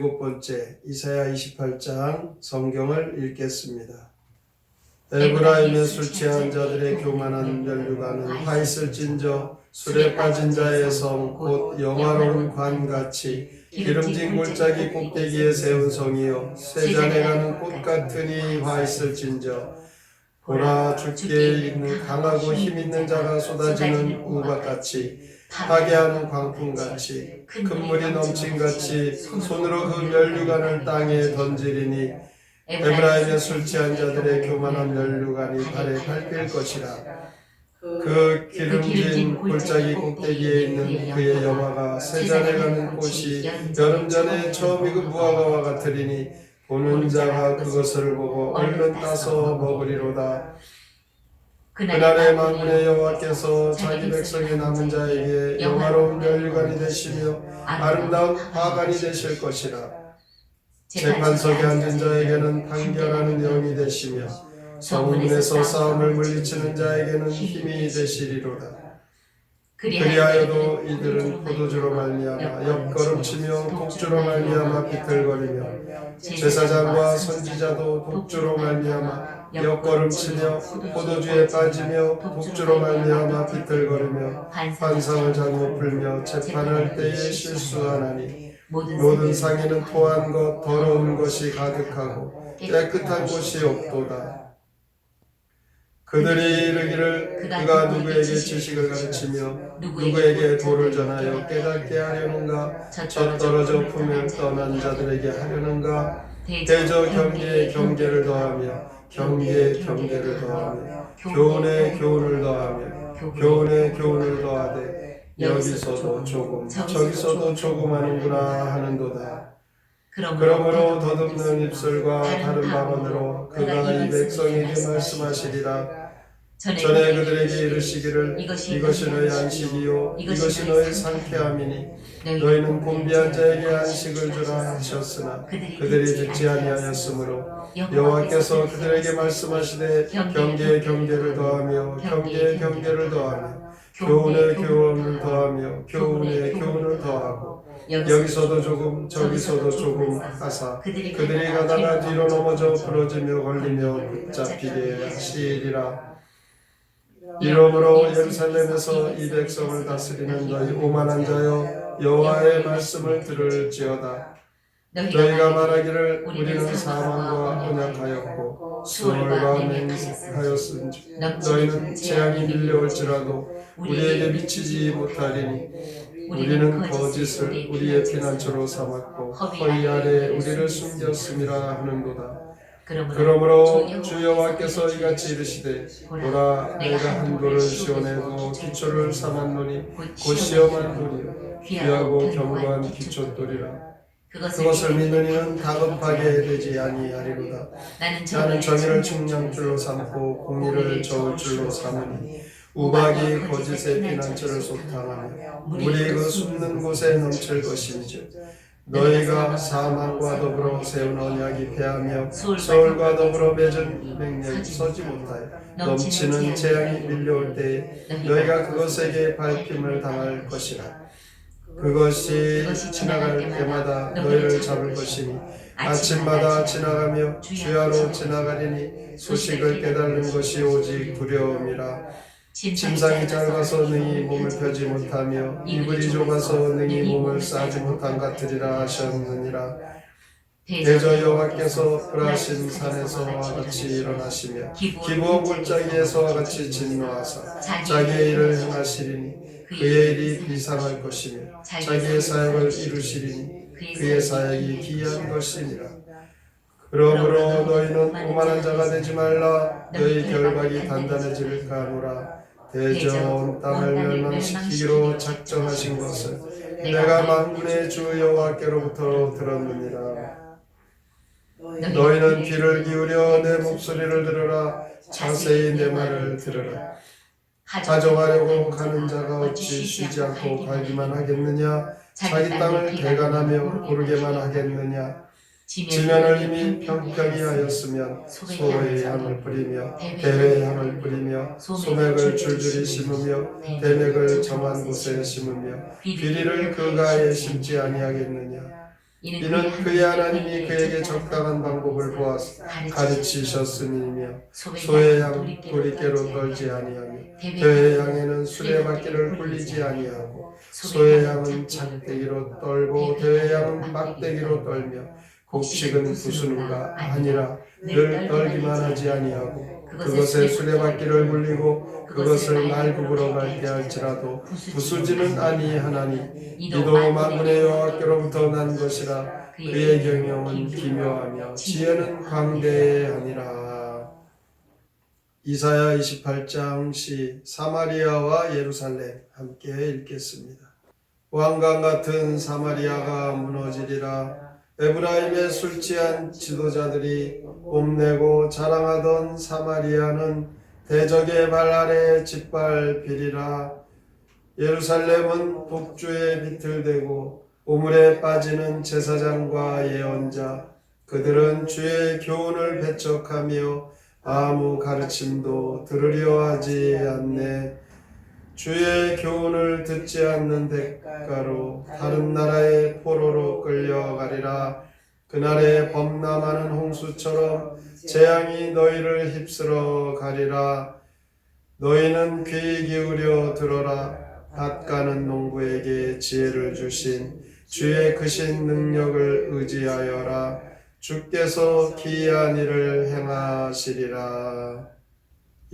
번째 이사야 28장 성경을 읽겠습니다. 에브라임에 술 취한 자들의 교만한 멸류관은 화 있을진저 술에 빠진 자의 성 곧 영화로운 관같이 기름진 골짜기 꼭대기에 세운 성이요. 쇠잔에 가는 꽃 같으니 화 있을진저. 보라 주께 있는 강하고 힘 있는 자가 쏟아지는 우박같이 파괴하는 광풍같이 큰 물이 넘친같이 손으로 그 멸류관을 땅에 던지리니 에브라임의 술 취한 자들의 교만한 멸류관이 발에 밟힐 것이라. 그 기름진 골짜기 꼭대기에 있는 그의 여마가 세잔에 가는 꽃이 여름 전에 처음 익은 무화과와 같으리니 보는 자가 그것을 보고 얼른 따서 먹으리로다 그날의 만군의 여호와께서 자기 백성의 남은 자에게 영화로운 멸류관이 되시며 아름다운 화관이 되실 것이라. 재판석에 앉은 자에게는 판결하는 영이 되시며 성문에서 싸움을 물리치는 자에게는 힘이 되시리로다. 그리하여도 이들은 포도주로 말미암아 옆걸음치며 독주로 말미암아 비틀거리며 제사장과 선지자도 독주로 말미암아 옆걸음 치며 포도주에 빠지며 독주로 말미암아 비틀거리며 환상을 잘못 풀며 재판할 때에 실수하나니 모든 상에는 토한 것 더러운 것이 가득하고 깨끗한 곳이 없도다. 그들이 이르기를 그가 누구에게 지식을 가르치며 누구에게 도를 전하여 깨닫게 하려는가? 저 떨어져 품을 떠난 자들에게 하려는가? 대저 경계에 경계를 더하며 경계에 경계를 더하며 교훈에 교훈을 더하며 교훈에 교훈을 더하되 여기서도 조금 저기서도 조금 하는구나 하는도다. 그러므로 더듬는 입술과 다른 발언으로 그가 이 백성에게 말씀하시리라 전에 그들에게 이르시기를 이것이 너희 안식이요. 이것이 너희 상쾌함이니 너희는 곤비한 자에게 안식을 주라 하셨으나 그들이 듣지 아니하였으므로 여호와께서 그들에게 말씀하시되 경계에 경계를 더하며 경계에 경계를 더하며 교훈에 교훈을 더하며 교훈에 교훈을 더하고 여기서도 조금 저기서도 조금 하사 그들이 가다가 뒤로 넘어져 부러지며 걸리며 붙잡히게 하시리라 이러므로 예루살렘에서 이 백성을 다스리는 너희 오만한 자여 여호와의 말씀을 들을지어다. 너희가 말하기를 우리는 사망과 언약하였고 수월과 맹하였은지 너희는 재앙이 밀려올지라도 우리에게 미치지 못하리니 우리는 거짓을 우리의 피난처로 삼았고 허리 아래 우리를 숨겼음이라 하는도다 그러므로 주 여호와께서 이같이 이르시되 보라 내가 한 돌을 시원해도 기초를 삼았노니 곧 시험한 돌이요. 귀하고 견고한 기초돌이라. 그것을 믿는 이는 다급하게 되지 아니하리로다. 나는 정의를 중량줄로 삼고 공의를 저울줄로 삼으니 우박이 거짓의 피난처를 속탕하며 물이 그 숨는 곳에 넘칠 것인지 너희가 사망과 더불어 세운 언약이 패하며 서울과 더불어 맺은 맹렬이 서지 못하여 넘치는 재앙이 밀려올 때에 너희가 그것에게 밟힘을 당할 것이라. 그것이 지나갈 때마다 너희를 잡을 것이니 아침마다 지나가며 주야로 지나가리니 소식을 깨달는 것이 오직 두려움이라 침상이 짧아서 능히 몸을 펴지 못하며 이불이 좁아서 능히 몸을 싸지 못한 같으리라 하셨느니라. 대저 여호와께서 불하신 산에서와 같이 일어나시며 기부어 골짜기에서와 같이 진노하사. 자기의 일을 행하시리니 그의 일이 비상할 것이며 자기의 사역을 이루시리니 그의 사역이 기이한 것이니라 그러므로 너희는 오만한 자가 되지 말라. 너희 결박이 단단해질까 하노라. 대전 땅을 멸망시키기로 작정하신 것을 내가 만군의 주 여호와께로부터 들었느니라. 너희는 귀를 기울여 내 목소리를 들으라. 자세히 내 말을 들으라. 가져가려고 가는 자가 어찌 쉬지 않고 갈기만 하겠느냐? 자기 땅을 개간하며 고르게만 하겠느냐 지면을 이미 평평히 하였으면 소의 향을 뿌리며 대회의 향을 뿌리며 소맥을 줄줄이 심으며 대맥을 정한 곳에 심으며 비리를 그 가에 심지 아니하겠느냐? 이는 그의 하나님이 그에게 적당한 방법을 보아서 가르치셨음이며 소의 양 도리깨로 떨지 아니하며 배의 양에는 수레바퀴를 굴리지 아니하고 소의 양은 작대기로 떨고 양은 막대기로 떨며 곡식은 부수는가 아니라 늘 떨기만 하지 아니하고 그것에 수레바퀴를 굴리고 그것을 날국으로 밟게 할지라도 부수지는 아니하나니 이도 만군의 여호와께로부터 난 것이라 그의 경영은 기묘하며 지혜는 광대하니라 이사야 28장 시 사마리아와 예루살렘 함께 읽겠습니다. 왕관 같은 사마리아가 무너지리라 에브라임의 술 취한 지도자들이 뽐내고 자랑하던 사마리아는 대적의 발 아래 짓밟히리라 예루살렘은 독주에 비틀대고 우물에 빠지는 제사장과 예언자 그들은 주의 교훈을 배척하며 아무 가르침도 들으려 하지 않네 주의 교훈을 듣지 않는 대가로 다른 나라의 포로로 끌려가리라. 그날에 범람하는 홍수처럼 재앙이 너희를 휩쓸어 가리라. 너희는 귀 기울여 들어라. 밭가는 농부에게 지혜를 주신 주의 크신 능력을 의지하여라. 주께서 기이한 일을 행하시리라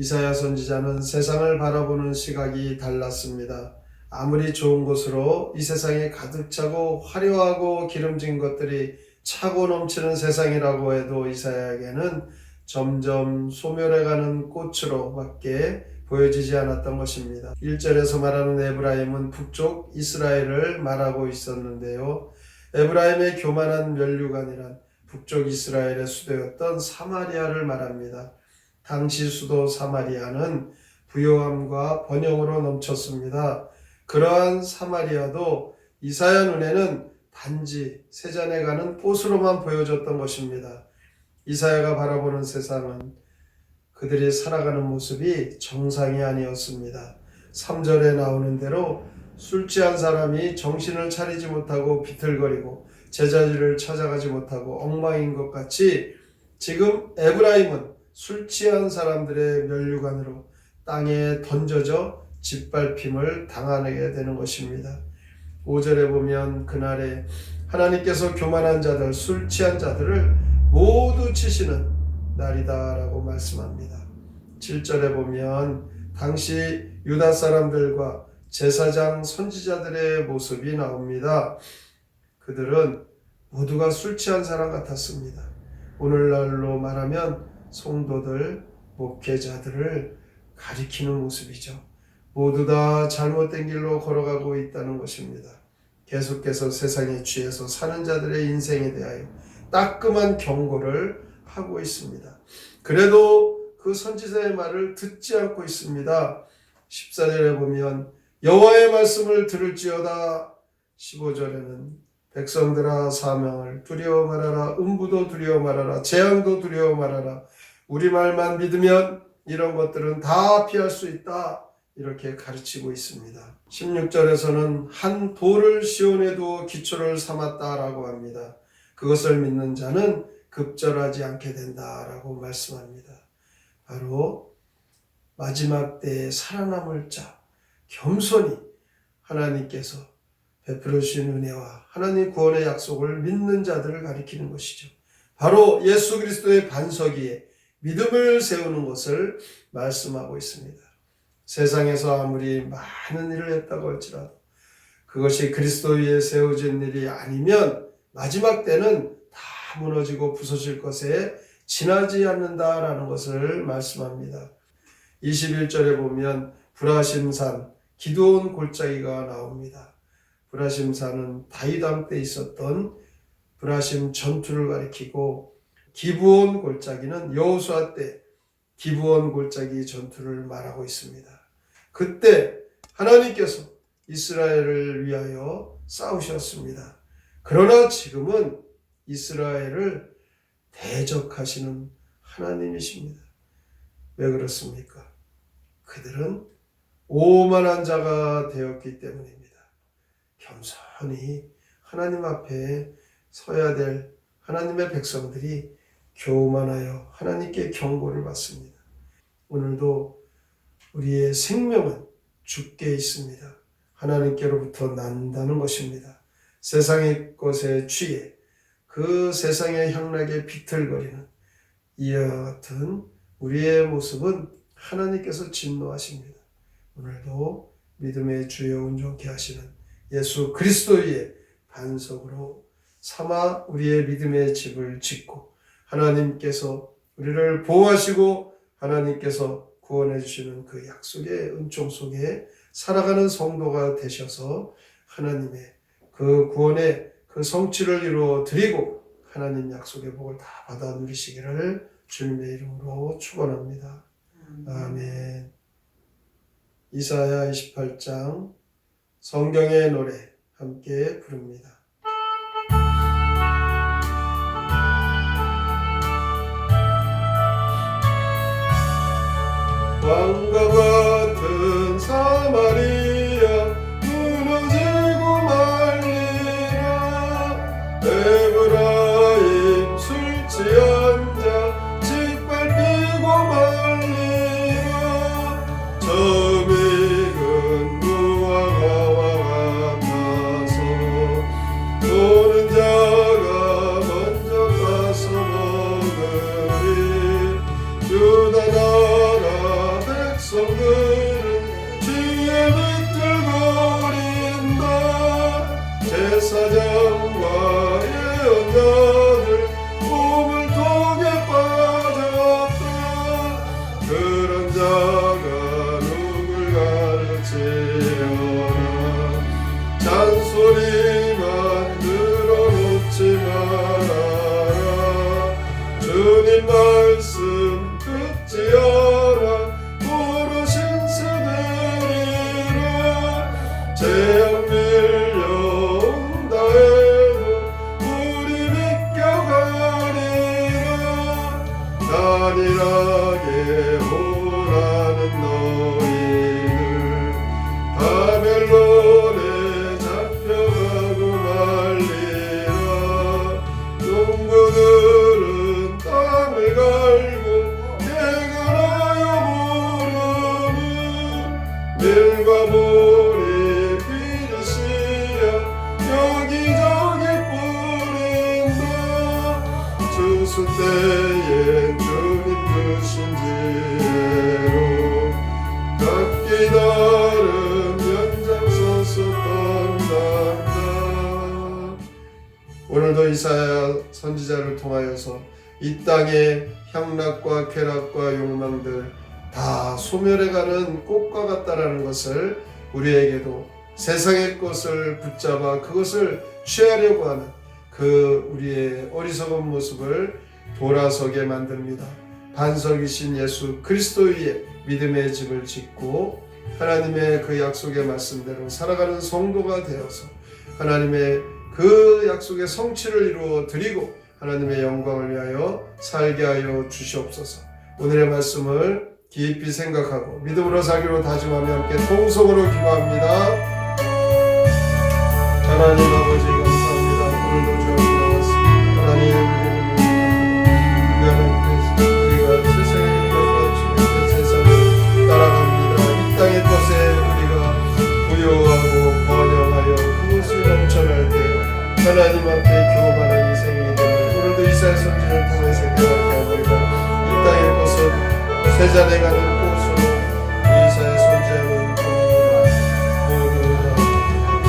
이사야 선지자는 세상을 바라보는 시각이 달랐습니다. 아무리 좋은 곳으로 이 세상에 가득 차고 화려하고 기름진 것들이 차고 넘치는 세상이라고 해도 이사야에게는 점점 소멸해가는 꽃으로밖에 보여지지 않았던 것입니다. 1절에서 말하는 에브라임은 북쪽 이스라엘을 말하고 있었는데요. 에브라임의 교만한 멸류관이란 북쪽 이스라엘의 수도였던 사마리아를 말합니다. 당시 수도 사마리아는 부요함과 번영으로 넘쳤습니다. 그러한 사마리아도 이사야 눈에는 단지 세잔에 가는 꽃으로만 보여졌던 것입니다. 이사야가 바라보는 세상은 그들이 살아가는 모습이 정상이 아니었습니다. 3절에 나오는 대로 술 취한 사람이 정신을 차리지 못하고 비틀거리고 제자리를 찾아가지 못하고 엉망인 것 같이 지금 에브라임은 술 취한 사람들의 멸류관으로 땅에 던져져 짓밟힘을 당하게 되는 것입니다. 5절에 보면 그날에 하나님께서 교만한 자들, 술 취한 자들을 모두 치시는 날이다라고 말씀합니다. 7절에 보면 당시 유다 사람들과 제사장 선지자들의 모습이 나옵니다. 그들은 모두가 술 취한 사람 같았습니다. 오늘날로 말하면 성도들, 목회자들을 가리키는 모습이죠. 모두 다 잘못된 길로 걸어가고 있다는 것입니다. 계속해서 세상에 취해서 사는 자들의 인생에 대하여 따끔한 경고를 하고 있습니다. 그래도 그 선지자의 말을 듣지 않고 있습니다. 14절에 보면 여호와의 말씀을 들을지어다 15절에는 백성들아 사명을 두려워 말하라 음부도 두려워 말하라 재앙도 두려워 말하라 우리 말만 믿으면 이런 것들은 다 피할 수 있다 이렇게 가르치고 있습니다. 16절에서는 한 돌을 시온에 두어 기초를 삼았다라고 합니다. 그것을 믿는 자는 급절하지 않게 된다라고 말씀합니다. 바로 마지막 때에 살아남을 자, 겸손히 하나님께서 베풀어 주신 은혜와 하나님 구원의 약속을 믿는 자들을 가리키는 것이죠. 바로 예수 그리스도의 반석 위에 믿음을 세우는 것을 말씀하고 있습니다. 세상에서 아무리 많은 일을 했다고 할지라도 그것이 그리스도 위에 세워진 일이 아니면 마지막 때는 다 무너지고 부서질 것에 지나지 않는다라는 것을 말씀합니다. 21절에 보면 불화심산 기도원 골짜기가 나옵니다. 브라심산은 다이당 때 있었던 브라심 전투를 가리키고 기부온 골짜기는 여호수아 때 기부온 골짜기 전투를 말하고 있습니다. 그때 하나님께서 이스라엘을 위하여 싸우셨습니다. 그러나 지금은 이스라엘을 대적하시는 하나님이십니다. 왜 그렇습니까? 그들은 오만한 자가 되었기 때문입니다. 겸손히 하나님 앞에 서야 될 하나님의 백성들이 교만하여 하나님께 경고를 받습니다. 오늘도 우리의 생명은 죽게 있습니다. 하나님께로부터 난다는 것입니다. 세상의 것에 취해 그 세상의 향락에 비틀거리는 이와 같은 우리의 모습은 하나님께서 진노하십니다. 오늘도 믿음의 주여 온전케 하시는 예수 그리스도의 반석으로 삼아 우리의 믿음의 집을 짓고 하나님께서 우리를 보호하시고 하나님께서 구원해 주시는 그 약속의 은총 속에 살아가는 성도가 되셔서 하나님의 그 구원의 그 성취를 이루어 드리고 하나님 약속의 복을 다 받아 누리시기를 주님의 이름으로 축원합니다. 아멘. 이사야 28장 성경의 노래 함께 부릅니다. 왕 말씀 듣지 않아 부르신 스들이라 재앙 밀려온다 해도 우리 믿겨가리라. 단일하게 오라는 너희들 바벨론에 잡혀가고 말리라. 농부들 이사야 선지자를 통하여서 이 땅의 향락과 쾌락과 욕망들 다 소멸해가는 꽃과 같다라는 것을 우리에게도 세상의 것을 붙잡아 그것을 취하려고 하는 그 우리의 어리석은 모습을 돌아서게 만듭니다. 반석이신 예수 그리스도 위에 믿음의 집을 짓고 하나님의 그 약속의 말씀대로 살아가는 성도가 되어서 하나님의 그 약속의 성취를 이루어 드리고 하나님의 영광을 위하여 살게 하여 주시옵소서. 오늘의 말씀을 깊이 생각하고 믿음으로 살기로 다짐하며 함께 통성으로 기도합니다. 하나님 하나님 앞에 교만한 인생이 되는 오늘도 이사야 선지를 통해서 깨닫게 합니다. 이 땅의 것은 세잔해가는 꽃으로 이사야 선지하는 다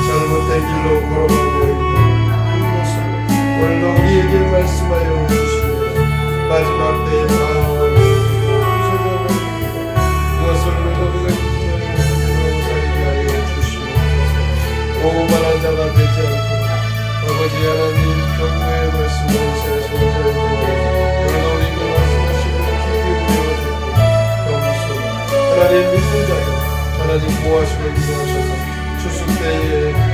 잘못된 길로 걸어가고 있는 그 모습을 오늘도 우리에게 말씀하여 주시옵소서 마지막 때에 다음을 소금을 그것을 우리가 기뻐하여 살게 하여 주시옵소서 오만한 자가 되지 않고 아버지 하나님 경고의 말씀을 경고소 하나님 믿는 자들 하나님 보호하시고 기도하셔서 추수 때에